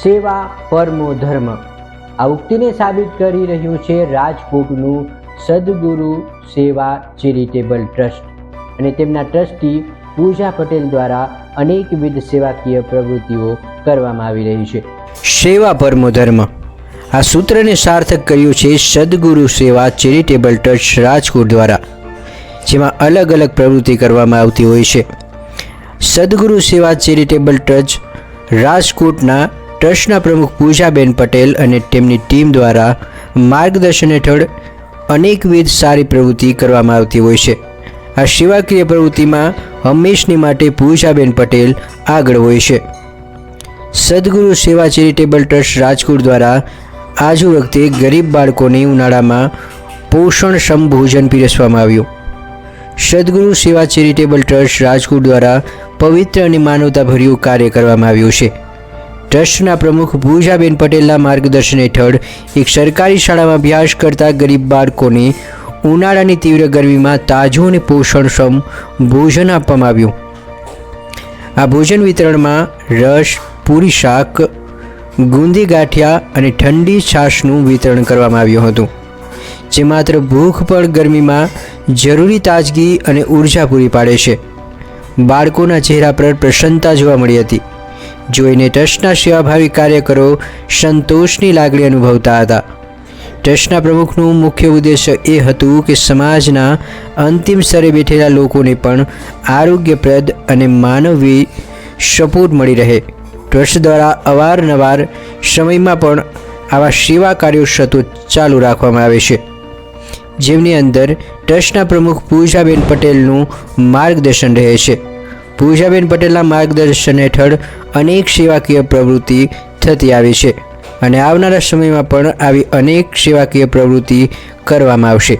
સેવા પરમો ધર્મ. આ ઉક્તિને સાબિત કરી રહ્યું છે રાજકોટનું સદગુરુ સેવા ચેરિટેબલ ટ્રસ્ટ. અને તેમના ટ્રસ્ટી પૂજા પટેલ દ્વારા અનેકવિધ સેવાકીય પ્રવૃત્તિઓ કરવામાં આવી રહી છે. સેવા પરમો ધર્મ. આ સૂત્રને સાર્થક કર્યું છે સદગુરુ સેવા ચેરિટેબલ ટ્રસ્ટ રાજકોટ દ્વારા, જેમાં અલગ અલગ પ્રવૃત્તિ કરવામાં આવતી હોય છે. સદગુરુ સેવા ચેરિટેબલ ટ્રસ્ટ રાજકોટના ટ્રસ્ટના પ્રમુખ પૂજાબેન પટેલ અને તેમની ટીમ દ્વારા માર્ગદર્શન હેઠળ અનેકવિધ સારી પ્રવૃત્તિ કરવામાં આવતી હોય છે. આ સેવાકીય પ્રવૃત્તિમાં હંમેશની માટે પૂજાબેન પટેલ આગળ હોય છે. સદગુરુ સેવા ચેરિટેબલ ટ્રસ્ટ રાજકોટ દ્વારા આજુ વખતે ગરીબ બાળકોને ઉનાળામાં પોષણક્ષમ ભોજન પીરસવામાં આવ્યું. સદગુરુ સેવા ચેરિટેબલ ટ્રસ્ટ રાજકોટ દ્વારા પવિત્ર અને માનવતાભર્યું કાર્ય કરવામાં આવ્યું છે. ટ્રસ્ટના પ્રમુખ પૂજાબેન પટેલના માર્ગદર્શન હેઠળ એક સરકારી શાળામાં અભ્યાસ કરતા ગરીબ બાળકોને ઉનાળાની તીવ્ર ગરમીમાં તાજું અને પોષણક્ષમ ભોજન આપવામાં આવ્યું. આ ભોજન વિતરણમાં રસ, પૂરી શાક, ગુંદી ગાંઠિયા અને ઠંડી છાશનું વિતરણ કરવામાં આવ્યું હતું, જે માત્ર ભૂખ પણ ગરમીમાં જરૂરી તાજગી અને ઊર્જા પૂરી પાડે છે. બાળકોના ચહેરા પર પ્રસન્નતા જોવા મળી હતી. જોઈને ટ્રસ્ટના સેવાભાવી કાર્યકરો સંતોષની લાગણી અનુભવતા હતા. ટ્રસ્ટના પ્રમુખનું મુખ્ય ઉદ્દેશ્ય એ હતું કે સમાજના અંતિમ સ્તરે બેઠેલા લોકોને પણ આરોગ્યપ્રદ અને માનવી સપોર્ટ મળી રહે. ટ્રસ્ટ દ્વારા અવારનવાર સમયમાં પણ આવા સેવા કાર્યો સતત ચાલુ રાખવામાં આવે છે. જેમની અંદર ટ્રસ્ટના પ્રમુખ પૂજાબેન પટેલનું માર્ગદર્શન રહે છે. પૂજાબેન પટેલના માર્ગદર્શન હેઠળ અનેક સેવાકીય પ્રવૃત્તિ થતી આવી છે અને આવનારા સમયમાં પણ આવી અનેક સેવાકીય પ્રવૃત્તિ કરવામાં આવશે.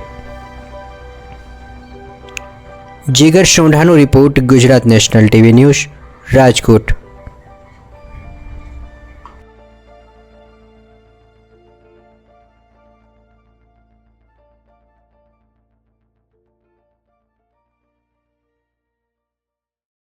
Jigar સોંઢાનો report Gujarat national TV news, Rajkot.